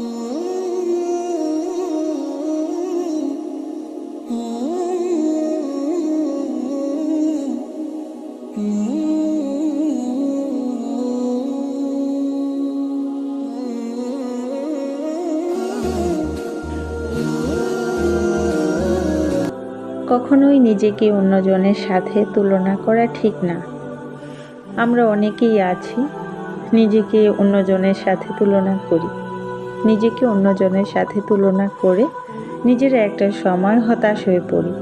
কখনোই নিজেকে অন্যজনের সাথে তুলনা করা ঠিক না। আমরা অনেকেই আছি, নিজেকে অন্যজনের সাথে তুলনা করি। নিজেকে অন্যজনের সাথে তুলনা করে নিজের একটা সময় হতাশ হয়ে পড়ি।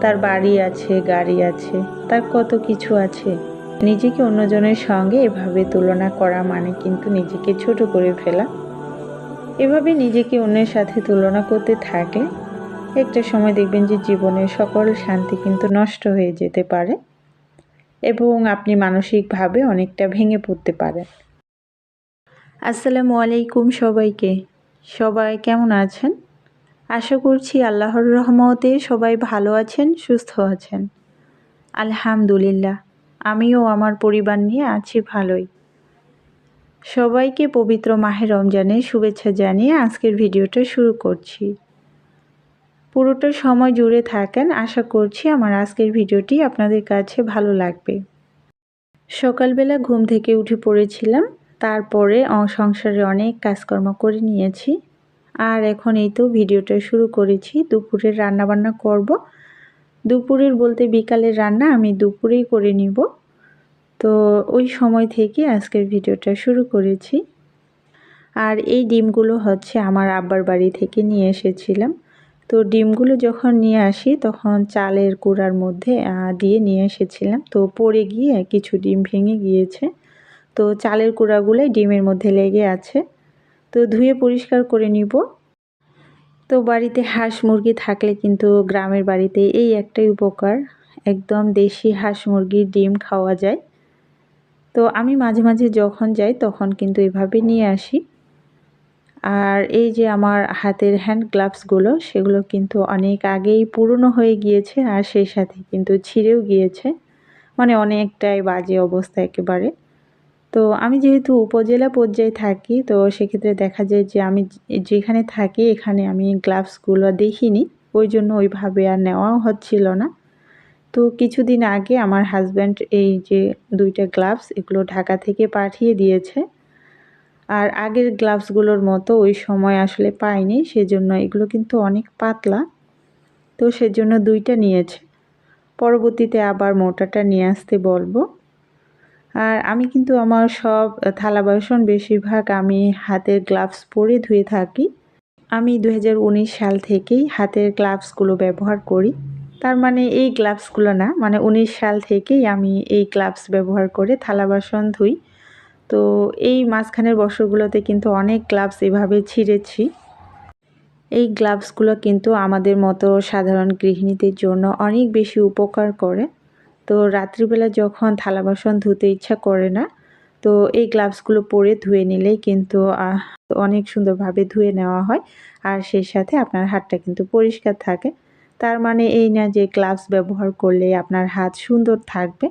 তার বাড়ি আছে, গাড়ি আছে, তার কত কিছু আছে। নিজেকে অন্যজনের সঙ্গে এভাবে তুলনা করা মানে কিন্তু নিজেকে ছোট করে ফেলা। এভাবে নিজেকে অন্যের সাথে তুলনা করতে থাকলে একটা সময় দেখবেন যে জীবনের সকল শান্তি কিন্তু নষ্ট হয়ে যেতে পারে এবং আপনি মানসিকভাবে অনেকটা ভেঙে পড়তে পারেন। আসসালামু আলাইকুম সবাইকে। সবাই কেমন আছেন? আশা করছি আল্লাহর রহমতে সবাই ভালো আছেন, সুস্থ আছেন। আলহামদুলিল্লাহ, আমিও আমার পরিবার নিয়ে আছি ভালোই। সবাইকে পবিত্র মাহে রমজানের শুভেচ্ছা জানিয়ে আজকের ভিডিওটা শুরু করছি। পুরোটা সময় জুড়ে থাকেন, আশা করছি আমার আজকের ভিডিওটি আপনাদের কাছে ভালো লাগবে। সকালবেলা ঘুম থেকে উঠে পড়েছিলাম তারপরে সংসারে অনেক কাজকর্ম করে নিয়েছি। আর এখন এই তো ভিডিওটা শুরু করেছি, দুপুরের রান্নাবান্না করব। দুপুরের বলতে বিকালের রান্না আমি দুপুরেই করে নিব। তো ওই সময় থেকে আজকের ভিডিওটা শুরু করেছি। আর এই ডিমগুলো হচ্ছে আমার আব্বার বাড়ি থেকে নিয়ে এসেছিলাম। তো ডিমগুলো যখন নিয়ে আসি, তখন চালের কুড়ার মধ্যে দিয়ে নিয়ে এসেছিলাম। তো পড়ে গিয়ে কিছু ডিম ভেঙে গিয়েছে। তো চালের কুড়াগুলোই ডিমের মধ্যে লেগে আছে। তো ধুয়ে পরিষ্কার করে নিব। তো বাড়িতে হাঁস মুরগি থাকলে কিন্তু গ্রামের বাড়িতে এই একটাই উপকার, একদম দেশি হাঁস মুরগির ডিম খাওয়া যায়। তো আমি মাঝে মাঝে যখন যাই তখন কিন্তু এভাবে নিয়ে আসি। আর এই যে আমার হাতের হ্যান্ড গ্লাভসগুলো সেগুলো কিন্তু অনেক আগেই পুরনো হয়ে গিয়েছে আর সেই সাথে কিন্তু ছিঁড়েও গিয়েছে। মানে অনেকটাই বাজে অবস্থা একেবারে। তো আমি যেহেতু উপজেলা পর্যায়ে থাকি, তো সেক্ষেত্রে দেখা যায় যে আমি যেখানে থাকি এখানে আমি গ্লাভসগুলো দেখিনি। ওই জন্য ওইভাবে আর নেওয়াও হচ্ছিল না। তো কিছুদিন আগে আমার হাজব্যান্ড এই যে দুইটা গ্লাভস এগুলো ঢাকা থেকে পাঠিয়ে দিয়েছে। আর আগের গ্লাভসগুলোর মতো ওই সময় আসলে পাইনি, সেজন্য এগুলো কিন্তু অনেক পাতলা। তো সেজন্য দুইটা নিয়েছে। পরবর্তীতে আবার মোটাটা নিয়ে আসতে বলব। আর আমি কিন্তু আমার সব থালা বাসন বেশিরভাগ আমি হাতের গ্লাভস পরে ধুয়ে থাকি। আমি দু হাজার উনিশ সাল থেকেই হাতের গ্লাভসগুলো ব্যবহার করি। তার মানে এই গ্লাভসগুলো না মানে উনিশ সাল থেকেই আমি এই গ্লাভস ব্যবহার করে থালা বাসন ধুই। তো এই মাঝখানের বছরগুলোতে কিন্তু অনেক গ্লাভস এভাবে ছিঁড়েছি। এই গ্লাভসগুলো কিন্তু আমাদের মতো সাধারণ গৃহিণীদের জন্য অনেক বেশি উপকার করে। তো রাত্রিবেলা যখন থালা বাসন ধুতে ইচ্ছা করে না, তো এই গ্লাভসগুলো পরে ধুয়ে নিলেই কিন্তু অনেক সুন্দরভাবে ধুয়ে নেওয়া হয়। আর সেই সাথে আপনার হাতটা কিন্তু পরিষ্কার থাকে। তার মানে এই না যে গ্লাভস ব্যবহার করলে আপনার হাত সুন্দর থাকবে।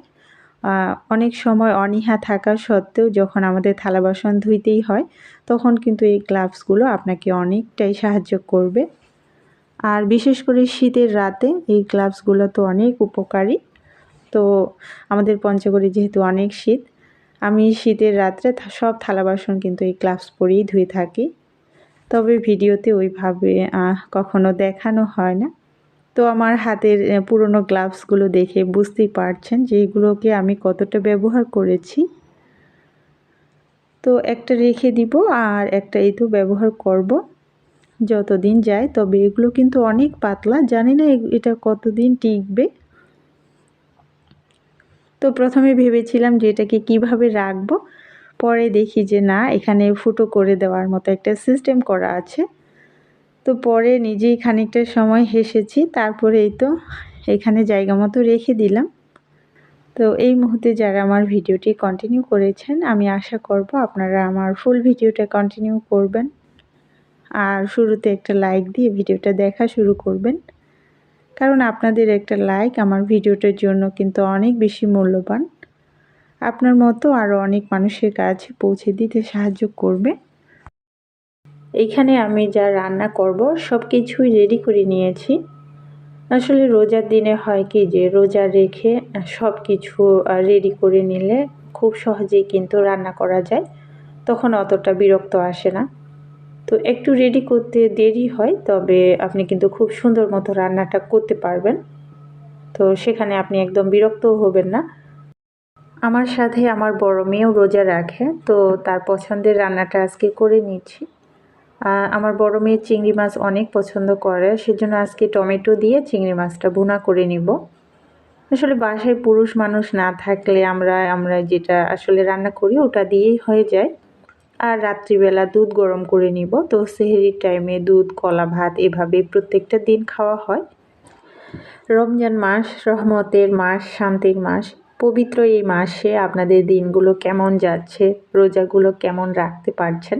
অনেক সময় অনীহা থাকা সত্ত্বেও যখন আমাদের থালা বাসন ধুইতেই হয়, তখন কিন্তু এই গ্লাভসগুলো আপনাকে অনেকটাই সাহায্য করবে। আর বিশেষ করে শীতের রাতে এই গ্লাভসগুলো তো অনেক উপকারী। তো আমাদের পঞ্চগড়ে যেহেতু অনেক শীত, আমি শীতের রাত্রে সব থালা বাসন কিন্তু এই গ্লাভস পরেই ধুয়ে থাকি। তবে ভিডিওতে ওইভাবে কখনো দেখানো হয় না। তো আমার হাতের পুরনো গ্লাভসগুলো দেখে বুঝতেই পারছেন যে এগুলোকে আমি কতটা ব্যবহার করেছি। তো একটা রেখে দিব আর একটা এই তো ব্যবহার করব। যতদিন যায়, তবে এগুলো কিন্তু অনেক পাতলা, জানি না এটা কতদিন টিকবে। তো প্রথমে ভেবেছিলাম যে এটাকে কীভাবে রাখব। পরে দেখি যে না, এখানে ফুটো করে দেওয়ার মতো একটা সিস্টেম করা আছে। তো পরে নিজেই খানিকটা সময় হেসেছি, তারপরে এই তো এখানে জায়গা মতো রেখে দিলাম। তো এই মুহূর্তে যারা আমার ভিডিওটি কন্টিনিউ করেছেন, আমি আশা করব আপনারা আমার ফুল ভিডিওটা কন্টিনিউ করবেন। আর শুরুতে একটা লাইক দিয়ে ভিডিওটা দেখা শুরু করবেন। কারণ আপনাদের একটা লাইক আমার ভিডিওটার জন্য কিন্তু অনেক বেশি মূল্যবান। আপনার মতো আরও অনেক মানুষের কাছে পৌঁছে দিতে সাহায্য করবে। এইখানে আমি যা রান্না করব সব কিছুই রেডি করে নিয়েছি। আসলে রোজার দিনে হয় কি যে, রোজা রেখে সব কিছু রেডি করে নিলে খুব সহজেই কিন্তু রান্না করা যায়। তখন অতটা বিরক্ত আসে না। তো একটু রেডি করতে দেরি হয়, তবে আপনি কিন্তু খুব সুন্দর মতো রান্নাটা করতে পারবেন। তো সেখানে আপনি একদম বিরক্তও হবেন না। আমার সাথে আমার বড় মেয়েও রোজা রাখে, তো তার পছন্দের রান্নাটা আজকে করে নিচ্ছি। আমার বড় মেয়ে চিংড়ি মাছ অনেক পছন্দ করে, সেজন্য আজকে টমেটো দিয়ে চিংড়ি মাছটা ভুনা করে নিব। আসলে বাসায় পুরুষ মানুষ না থাকলে আমরা আমরা যেটা আসলে রান্না করি ওটা দিয়েই হয়ে যায়। আর রাত্রিবেলা দুধ গরম করে নিব। তো সেহেরির টাইমে দুধ, কলা ভাত এভাবে প্রত্যেকটা দিন খাওয়া হয়। রমজান মাস, রহমতের মাস, শান্তির মাস, পবিত্র এই মাসে আপনাদের দিনগুলো কেমন যাচ্ছে, রোজাগুলো কেমন রাখতে পারছেন,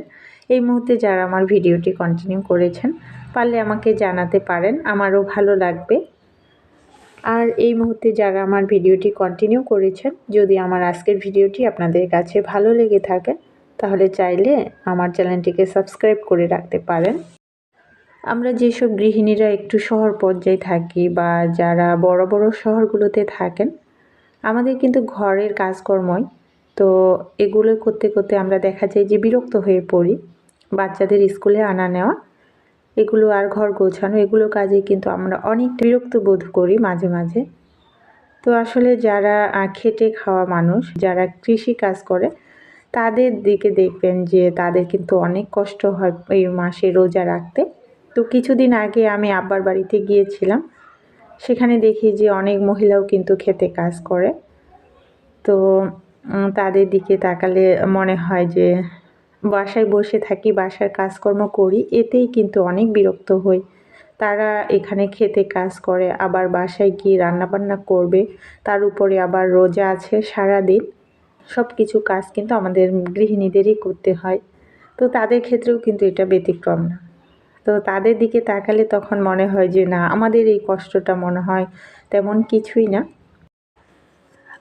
এই মুহূর্তে যারা আমার ভিডিওটি কন্টিনিউ করেছেন, পারলে আমাকে জানাতে পারেন, আমারও ভালো লাগবে। আর এই মুহূর্তে যারা আমার ভিডিওটি কন্টিনিউ করেছেন, যদি আমার আজকের ভিডিওটি আপনাদের কাছে ভালো লেগে থাকে তাহলে চাইলে আমার চ্যানেলটিকে সাবস্ক্রাইব করে রাখতে পারেন। আমরা যেসব গৃহিণীরা একটু শহর পর্যায়ে থাকি বা যারা বড় বড় শহরগুলোতে থাকেন, আমাদের কিন্তু ঘরের কাজকর্মই। তো এগুলো করতে করতে আমরা দেখা যায় যে বিরক্ত হয়ে পড়ি। বাচ্চাদের স্কুলে আনা নেওয়া, এগুলো আর ঘর গোছানো, এগুলো কাজে কিন্তু আমরা অনেক বিরক্ত বোধ করি মাঝে মাঝে। তো আসলে যারা খেটে খাওয়া মানুষ, যারা কৃষি কাজ করে তাদের দিকে দেখবেন যে তাদের কিন্তু অনেক কষ্ট হয় এই মাসে রোজা রাখতে। তো কিছুদিন আগে আমি আব্বার বাড়িতে গিয়েছিলাম। সেখানে দেখি যে অনেক মহিলাও কিন্তু খেতে কাজ করে। তো তাদের দিকে তাকালে মনে হয় যে বাসায় বসে থাকি, বাসার কাজকর্ম করি, এতেই কিন্তু অনেক বিরক্ত হই। তারা এখানে খেতে কাজ করে, আবার বাসায় গিয়ে রান্নাবান্না করবে। তার উপরে আবার রোজা আছে সারা দিন সব কিছু কাজ কিন্তু আমাদের গৃহিণীদেরই করতে হয়। তো তাদের ক্ষেত্রেও কিন্তু এটা ব্যতিক্রম না। তো তাদের দিকে তাকালে তখন মনে হয় যে, না, আমাদের এই কষ্টটা মনে হয় তেমন কিছুই না।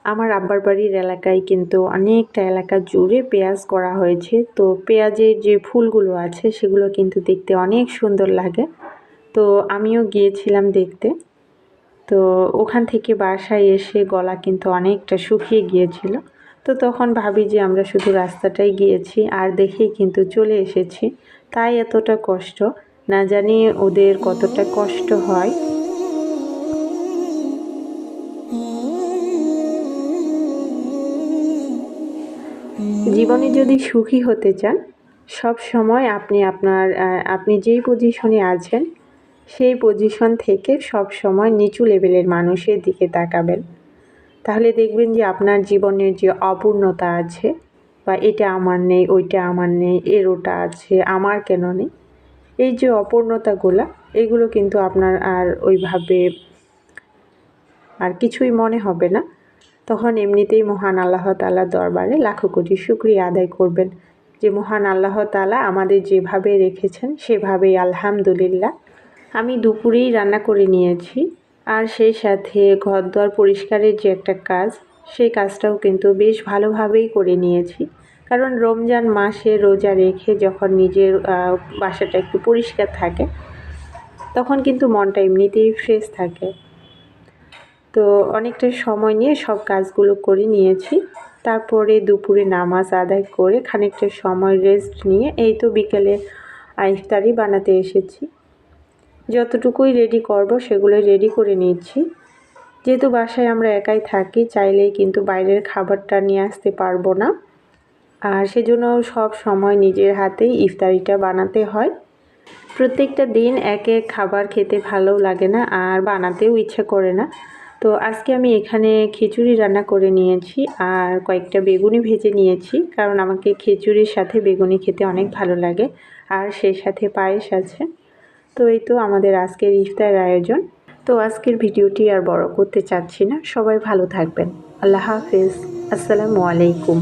আমার আব্বার বাড়ির এলাকায় কিন্তু অনেকটা এলাকা জুড়ে পেঁয়াজ করা হয়েছে। তো পেঁয়াজের যে ফুলগুলো আছে, সেগুলো কিন্তু দেখতে অনেক সুন্দর লাগে। তো আমিও গিয়েছিলাম দেখতে। তো ওখান থেকে বাসায় এসে গলা কিন্তু অনেকটা শুকিয়ে গিয়েছিল। তো তখন ভাবি যে আমরা শুধু রাস্তাটাই গিয়েছি আর দেখেই কিন্তু চলে এসেছি। তাই এতটা কষ্ট। না জানি ওদের কতটা কষ্ট হয়। জীবনে যদি সুখী হতে চান, সব সময় আপনি আপনার আপনি যেই পজিশনে আছেন, সেই পজিশন থেকে সব সময় নিচু লেভেলের মানুষের দিকে তাকাবেন। তাহলে দেখবেন যে আপনার জীবনের যে অপূর্ণতা আছে, বা এটা আমার নেই, ওইটা আমার নেই এর ওটা আছে, আমার কেন নেই? এই যে অপূর্ণতাগুলো, এগুলো কিন্তু আপনার আর ওইভাবে আর কিছুই মনে হবে না। তখন এমনিতেই মহান আল্লাহ তালার দরবারে লাখো কোটি শুক্রিয়া আদায় করবেন যে মহান আল্লাহ তালা আমাদের যেভাবে রেখেছেন, সেভাবেই আলহামদুলিল্লাহ। আমি দুপুরেই রান্না করে নিয়েছি। আর সেই সাথে ঘর দর পরিষ্কারের যে একটা কাজ, সেই কাজটাও কিন্তু বেশ ভালোভাবেই করে নিয়েছি। কারণ রমজান মাসে রোজা রেখে যখন নিজের বাসাটা একটু পরিষ্কার থাকে, তখন কিন্তু মনটা এমনিতেই ফ্রেশ থাকে। তো অনেকটা সময় নিয়ে সব কাজগুলো করে নিয়েছি। তারপরে দুপুরে নামাজ আদায় করে খানিকটা সময় রেস্ট নিয়ে, এই তো বিকেলে ইফতারি বানাতে এসেছি। যতটুকুই রেডি করব সেগুলো রেডি করে নিচ্ছি। যেহেতু বাসায় আমরা একাই থাকি, চাইলেই কিন্তু বাইরের খাবারটা নিয়ে আসতে পারব না। আর সেজন্য সব সময় নিজের হাতেই ইফতারিটা বানাতে হয়। প্রত্যেকটা দিন এক এক খাবার খেতে ভালো লাগে না, আর বানাতেও ইচ্ছে করে না। তো আজকে আমি এখানে খিচুড়ি রান্না করে নিয়েছি, আর কয়েকটা বেগুনি ভেজে নিয়েছি, কারণ আমাকে খিচুড়ির সাথে বেগুনি খেতে অনেক ভালো লাগে, আর সেই সাথে পায়েস আছে। তো এই তো আমাদের আজকের ইফতার আয়োজন। তো আজকের ভিডিওটি আর বড় করতে চাচ্ছি না। সবাই ভালো থাকবেন। আল্লাহ হাফিজ। আসসালামু আলাইকুম।